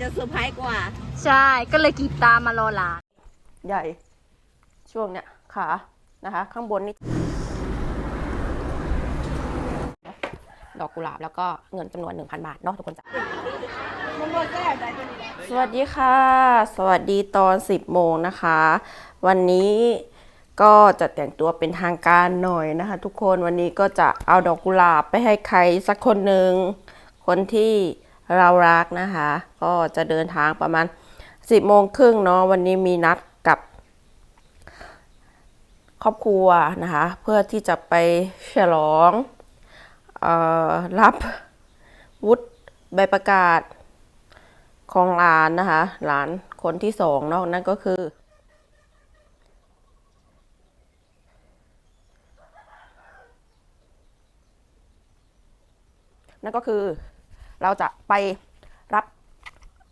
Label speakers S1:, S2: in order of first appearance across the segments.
S1: จะเซอร์ไพรส์กว่า
S2: ใช่ ก็เลยกีบตามมารอหลาน
S3: ใหญ่ ช่วงเนี้ยขานะคะ ข้างบนนี่ดอกกุหลาบแล้วก็เงินจำนวน 1,000 บาทเนาะทุกคนจ้ะสวัสดีค่ะ สวัสดีตอน 10 โมงนะคะ วันนี้ก็จะแต่งตัวเป็นทางการหน่อยนะคะ ทุกคนวันนี้ก็จะเอาดอกกุหลาบไปให้ใครสักคนหนึ่งคนที่ เรารักนะคะ ก็จะเดินทางประมาณ 10โมงครึ่งเนาะวันนี้มีนัดกับครอบครัวนะคะ เพื่อที่จะไปฉลองออรับวุฒิใบประกาศของหลานนะคะ หลานคนที่สองเนาะนั่นก็คือนั่นก็คือ เราจะไปรับ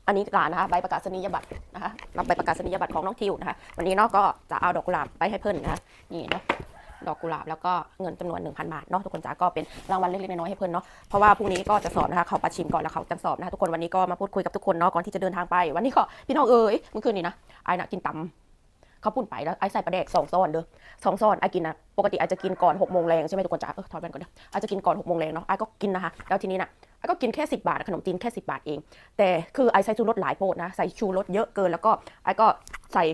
S3: อันนี้หลานนะคะใบประกาศนียบัตรนะคะรับใบประกาศนียบัตรของน้องทิวนะคะวันนี้เนาะก็จะเอาดอกกุหลาบไปให้เพื่อนนะคะนี่เนาะดอกกุหลาบแล้วก็เงินจำนวน 1,000 บาทเนาะทุกคนจ๋าก็เป็นรางวัลเล็กๆน้อยๆให้เพื่อนเนาะเพราะว่าพรุ่งนี้ก็จะสอบนะคะเขาประชิมก่อนแล้วเขาจะสอบนะคะทุกคนวันนี้ก็มาพูดคุยกับทุกคนเนาะก่อนที่จะเดินทางไปวันนี้ก็พี่น้องเอ๋ยเมื่อคืนนี้นะไอ้น่ะกินตำเขาปุ่นไปแล้วไอ้ใส่ปลาแดกสองซ้อนเด้อสองซ้อนไอ้กินนะปกติไอ้จะกินก่อนหกโมงแรงใช่ไหมทุกคนจ๋าเออถอดแว่นก่อนเด้อไอ้จะกินก่อนหกโมงแรงเนาะไอ้ก็กินนะคะแล้วทีนี้นะ ก็กินแค่สิบบาทขนมจีนแค่สิบบาทเอง แต่คือไอใส่ชูรสหลายโพดนะใส่ชูรสเยอะเกิน แล้วก็ไอก็ใส่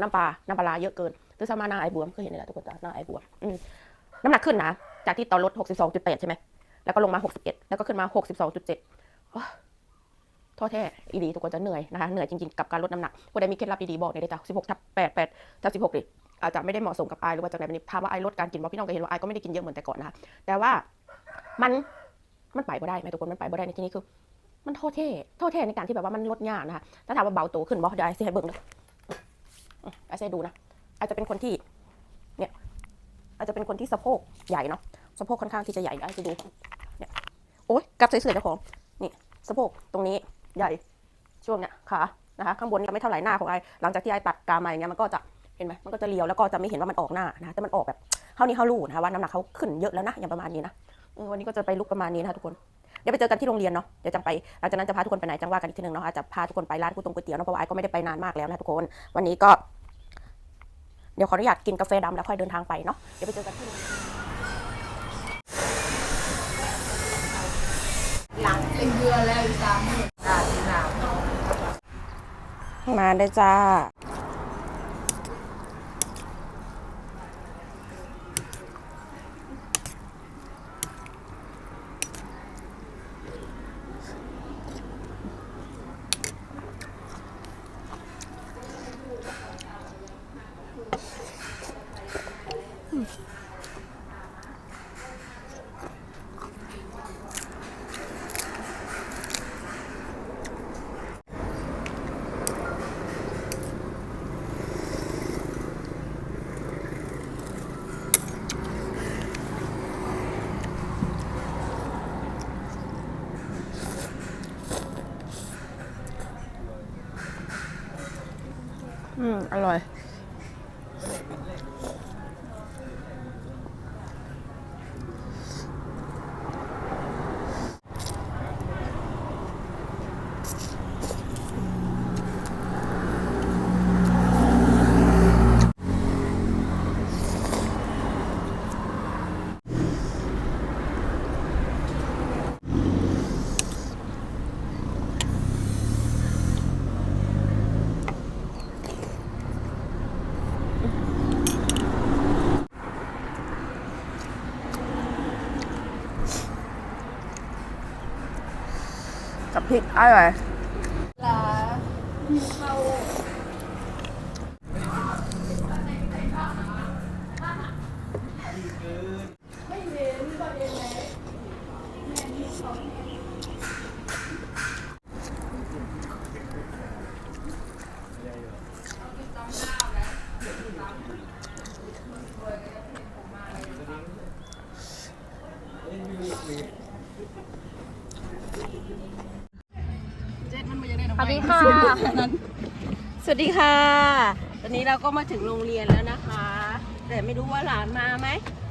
S3: น้ำปลาน้ำปลาเยอะเกินตื้อสมาหน้าไอบวมเคยเห็นเลยละทุกคนจ้ะหน้าไอบวมอืมน้ำหนักขึ้นนะ จากที่ตอนลด 62.8 ใช่ไหมแล้วก็ลงมา 61 แล้วก็ขึ้นมา 62.7โอ้ยท้อแท้อีดีทุกคนจะเหนื่อยนะคะเหนื่อยจริงๆกับการลดน้ำหนักผู้ใดมีเคล็ดลับดีๆบอกหน่อยได้จ้ะ16ทับ8 8ทับ16ดิอาจจะไม่ได้เหมาะสมกับไอหรือว่าจากไหนวันนี้ถามว่าไอลดการกินบอกพี่น้องก็เห็นว่าไอก็ไม่ได้กินเยอะเหมือนแต่ก่อนนะคะแต่ว่ามัน มันไปบ่ได้ไหมทุกคนมันไปบ่ได้ในที่นี้คือ มันโทษเท่โทษเท่ในการที่แบบว่ามันลดยากนะคะถ้าถามว่าเบาตัวขึ้นบอกเดี๋ยวไอซีให้เบิ่งเลยไอซีดูนะอาจจะเป็นคนที่ เนี่ย อาจจะเป็นคนที่สะโพกใหญ่เนาะสะโพกค่อนข้างที่จะใหญ่ไอจะดูเนี่ยโอ๊ยกลับใส่เสื้อเจ้าของนี่สะโพกตรงนี้ใหญ่ช่วงเนี้ยขานะคะข้างบนก็ไม่เท่าไหร่หน้าของไอหลังจากที่ไอตัดกามาอย่างเงี้ยมันก็จะเห็นไหมมันก็จะเรียวแล้วก็จะไม่เห็นว่ามันออกหน้านะแต่มันออกแบบเท่านี้เท่ารูนะคะว่าน้ำหนักเขาขึ้นเยอะแล้วนะอย่างประมาณนี้นะ วันนี้ก็จะไปลุกประมาณนี้นะคะทุกคน เดี๋ยวไปเจอกันที่โรงเรียนเนาะ เดี๋ยวจังไป หลังจากนั้นจะพาทุกคนไปไหนจังว่ากันอีกทีหนึงเนาะอาจจะพาทุกคนไปร้านก๋วยตงก๋วยเตี๋ยวเนาะเพราะว่าไอ้ก็ไม่ได้ไปนานมากแล้วนะทุกคน วันนี้ก็ เดี๋ยวขออนุญาตกินกาแฟดำแล้วค่อยเดินทางไปเนาะ เดี๋ยวไปเจอกันที่โรงเรียนมาได้จ้า อืมอร่อย พริกอร่อย สวัสดีค่ะ สวัสดีค่ะ ตอนนี้เราก็มาถึงโรงเรียนแล้วนะคะ แต่ไม่รู้ว่าหลานมาไหม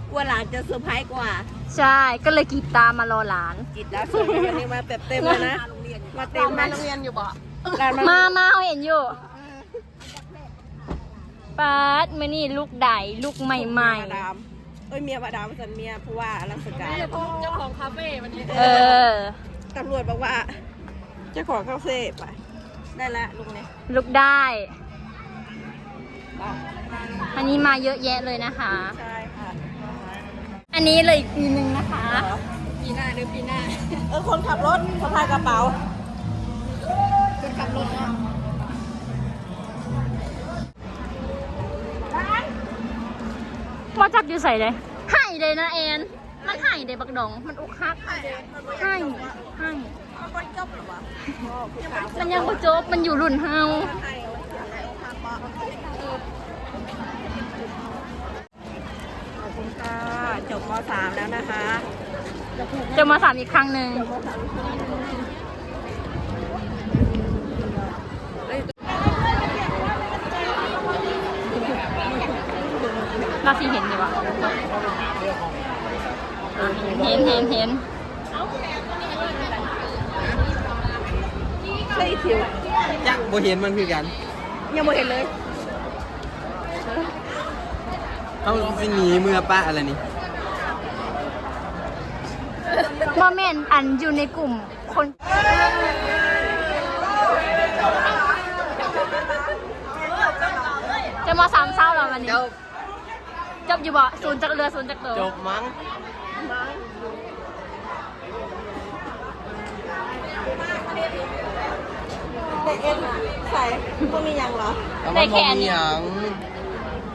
S3: กลัวหลานจะเซอร์ไพรส์กว่า
S2: ใช่ ก็เลยกีบตามมารอหลาน
S3: จิตแล้วสวยวันนี้มาเต็มเต็มเลยนะ มาเต็ม
S1: มา
S3: นะ
S1: โรงเรียนอยู่บ่ร้านมัน
S2: มามาเขาเห็นอยู่ป๊าดมานี่ลูกใดลูกใหม่
S1: มาดามเอ้ยเมียมาดามสันเมียผู้ว่าราชการ
S4: เจ้าของคาเฟ่วันนี้
S2: ๆ เออ
S1: ตำรวจบอกว่า เจ้าของคาเฟ่ไปได้ละลุงเนี่ย
S2: ลูกได้
S1: ไป
S2: อันนี้มาเยอะแยะเลยนะคะ
S1: ใช่ค่ะ
S2: อันนี้เลยอีกปีหนึ่งนะคะ
S4: ปีหน้าหรือปีหน้า
S1: เออคนขับรถสะพายกระเป๋า
S4: คนขับรถเนาะ
S2: ว่าจักอยู่ใส่เลยให้เลยนะแอน มันให้เลยบักดอง มันอุกคักให้ให้
S1: คนจบหรอวะ
S2: มันยังบ่จบมันอยู่รุ่นเฮา
S1: ให้ขอบคุณค่ะจบม .3 แล้วนะคะ
S2: จะมาสามอีกครั้งหนึ่งเราสิเห็นอยู่วะเห็นเห็นเห็น
S1: ใช่ทิว
S5: จักบ่เห็นมันคือกัน
S1: ยังไม่เห็นเลย
S5: เอาสิหนีเมื่อป้าอะไรนี่
S2: บอแมนอันอยู่ในกลุ่มคนจะมาสามเศร้าแล้ววันนี้
S5: จบ
S2: จบอยู่บ่ศูนย์จากเรือศูนย์จากตัว
S5: จบมั้ง
S1: เด็กเอ็นใส่พวกนี้ยังเหรอ
S5: แต่มันบ่มีหยัง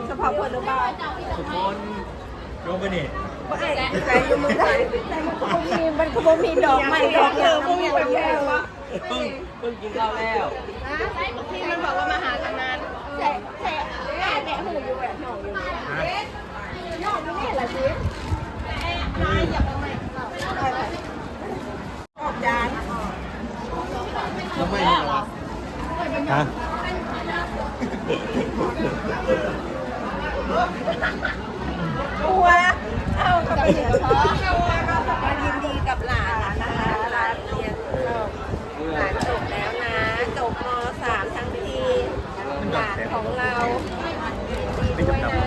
S1: เฉพาะคนหรือเปล่า
S5: ทุกคนยกไปนี่
S1: ไม่ใส่อยู่มือใส่แต่มันก็บ่มีมันก็บ่มีดอกไม้ดอกเดียวพวกนี้แบบนี้วะ
S5: เพิ่งเพิ่งกินข้าวแล้ว
S1: ที่มันบอกว่ามาหาทางนั้นแฉะแฉะแฉะแฉะหูอยู่แบบหนองอยู่หนองอยู่นี่แหละสินายอย่าไปไม่ออกจาน
S5: แล้วไม่เหรอ ฮะ
S1: ตัวเอากับไปเหนือพอมายินดีกับหลานนะคะหลานเรียนหลานจบแล้วนะจบม .3 ทั้งทีหลานของเราดีด้วยนะ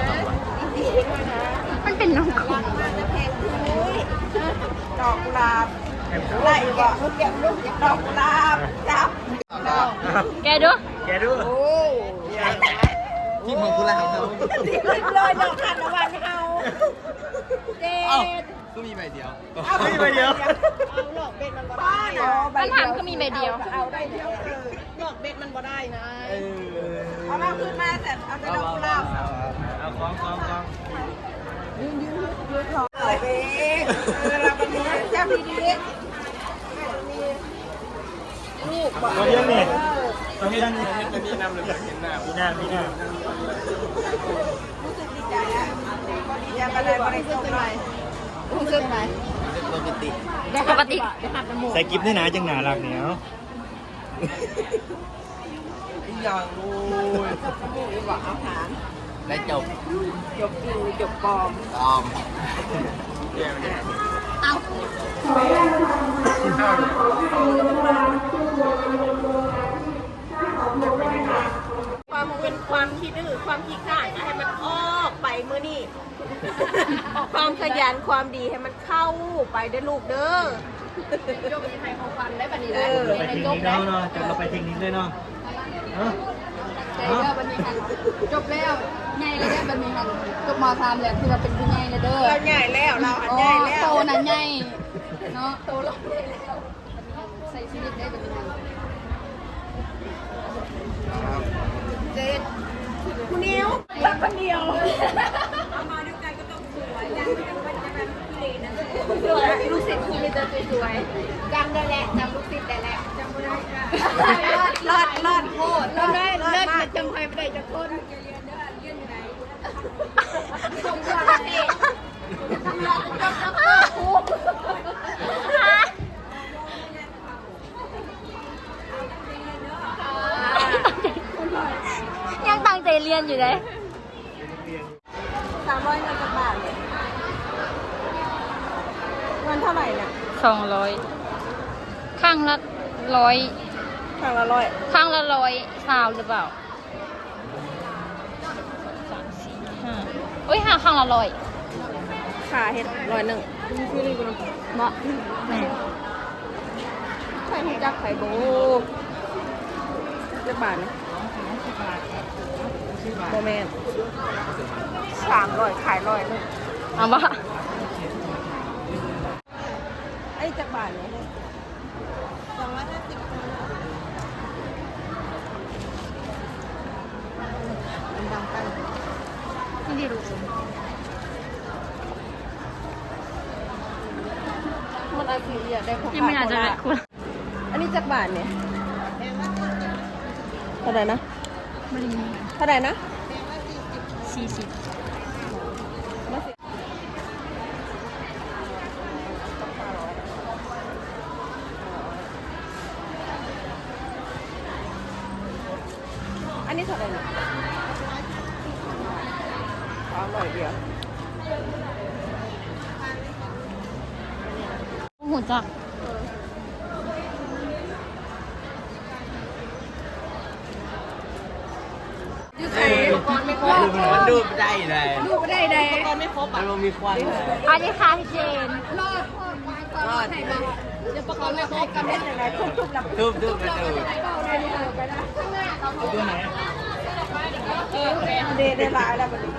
S1: ดีด้วยนะ
S2: มันเป็นน้อง
S1: รักมากนะเพลงคุยดอกกุหลาบไล่บอกลูกแก้มลูกดอกกุหลาบจับดอก
S2: แกดู
S5: แกดู
S1: โอ้ใหญ่นะ
S5: ที่ของกุหลาบเขา
S1: ดีเลยดอกทานตะวันเอาเด็
S5: เอ้า
S1: ด
S5: ก็มีใบเดียว
S1: เอาไปเดียวเอาหลอกเบ็ดมันบ่ได้นะ
S2: ปัญหาก็มีใบเดียว
S1: เอาได้เดียวหลอกเบ็ดมันบ่ได้นะ
S5: เออ
S1: เอามาคืนมาแต่เอาแต่ดอกกุหลาบ
S5: เอาของของของ
S1: เลยเองเราเป็นเจ้าดีดีลูกบอก
S6: ตอน นี้นี่ตอนนี้นั่นนี่
S5: ตัวนี้นำเลยเห็นหน้า
S6: มีหน้ามีหน้า
S1: รู้สึกดีใจอะดีใจอะไรบริสุทธิ์เลยรู้สึกไหม
S5: โรแมนติ
S2: ปกติ
S6: ใส่กิฟต์ได้หนาจังหนาหลักเหนียว
S5: อีกอย่างโอ้ย
S1: นี่บอกเอาถาม
S5: ได้จบ
S1: จบจริงหรือจบปลอม
S5: ตอม
S1: ความเป็นความขี้ดื้อความขี้ข้านให้มันออกไปเมื่อนี่ความขยันความดีให้มันเข้าไปเด้อลูกเด้อ
S4: ยกให้ของฟันได้บันนี้
S1: เอ
S4: ได้
S1: อ
S6: เราไปเทคนิคแล้วเนาะจะเราไปเทคนิคเลยเนาะเอ้า
S4: ได้แล้วบันนี้ค่ะจบแล้วใหญ่เลยได้บันนี้ค่ะจบมสามแล้วที่เราเป็นผู้ใหญ่เลยเด้อ
S1: เราใหญ่แล้วเราหัน
S4: อ๋อ
S1: ใหญ่แล้ว
S4: โตน่ะใหญ่เนาะโตแล้วใส่ชีวิตได้บันนี้ค่ะ
S1: เจ็ดคุณนิ้วรักคนเดียวมาด้วยกันก็ต้องสวยยังไม่ต้องเป็นแบบพี่เลนะสวยลูกศิษย์คุณมีแต่สวยๆจำได้แหละจำลูกศิษย์ได้แหละจำไม่ได้ค่ะรอดรอดโคตรรอดได้รอดมาจำใครไม่ได้จะคนชมว่าเด็ก
S2: ยังตั้งใจ เรียนอยู่เลย
S1: สามร้อยเงินกระบาทเลยเงินเท่าไหร่เนี่ย
S2: สองร้อยข้างละร้อย
S1: ข้างละร้อย
S2: ข้างละร้อยซาวหรือเปล่าสามสี่ห้าเอ้ยห้าข้างละร้อย
S1: ขาเฮ็ดร้อยหนึ่ง
S2: เนาะแม่
S1: ไข่หูจักไข่โบเจ็ดบาทนะ โมเมนสามร้อยขายร้อยหนึง
S2: เอาวะ
S1: ไอ้จักบาทเนี่ยสองร้อยห้าสิบ
S2: ไม่ได้รู้
S1: มันอาคีอะได้พก
S2: ยังไม่น่าจะได้คุณ
S1: อันนี้จักบาทเนี่ยเท่าไหร่นะ
S2: ไม่ได้มี
S1: เท่าไหร่นะ
S2: สี่สิบ
S1: อันนี้เท่าไหร่นะสามร้อยเดียว
S2: หูจัก
S4: ยูใส่ อุปกรณ์ไม่ครบ
S5: มันดูไม่ได้เลย
S4: ดูไม่ได้ใด
S5: มันมีควัน
S2: อันนี้ค่ะพี่เจน
S4: รอดรอดให้บ้างเดี๋ยวประกอบไม่ครบกันได้ยังไงทุบทุบหลับ
S5: ทูบทูบกระดูก
S4: ไหนเบาเลยเนี่ยไหนเรา
S6: ตัวไหน
S4: เออแม่
S1: เดได้หลายแล้วบัดนี้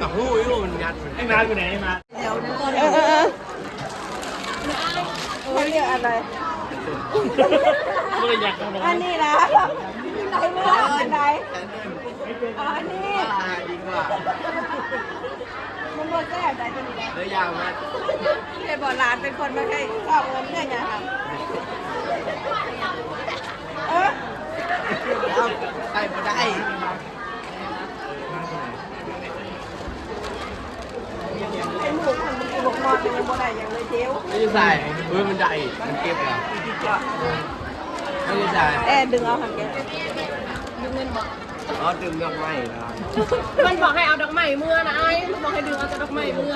S5: กับหูอยู่มันยัด
S6: ไอ้มาอยู่ไหนไอ้มา
S1: เออเออเออเขาเรียกอะไร
S6: ไม่ได้อยากทำอะไร
S1: อันนี้นะไหนเมื่ออันไหนอ๋ออันนี้
S5: อ่าดีกว่า
S1: มันโมแซ่บได้ตัวนี้
S5: เนื้อยาวมาก
S1: เดี๋ยวบอกหลานเป็นคนมาให้ชอบเงินเนี่ยไงครับเออ
S5: เอาไปไม่ได้
S1: ไอ้หมูคนมันกิน หมกมอดมันยังบ่ได้ยังเลยเทียว
S5: ไม่ได้ใส่เฮ้ยมันใหญ่มันเก็บเหรอไม่ได้ใส่
S1: แอร์ดึงเอาหันแก
S5: อ๋อดึงดอกไม้นะครับ
S1: มันบอกให้เอาดอกไม้เมื่อนะไอ้มันบอกให้ดึงเอาแต่ดอกไม้เมื่อ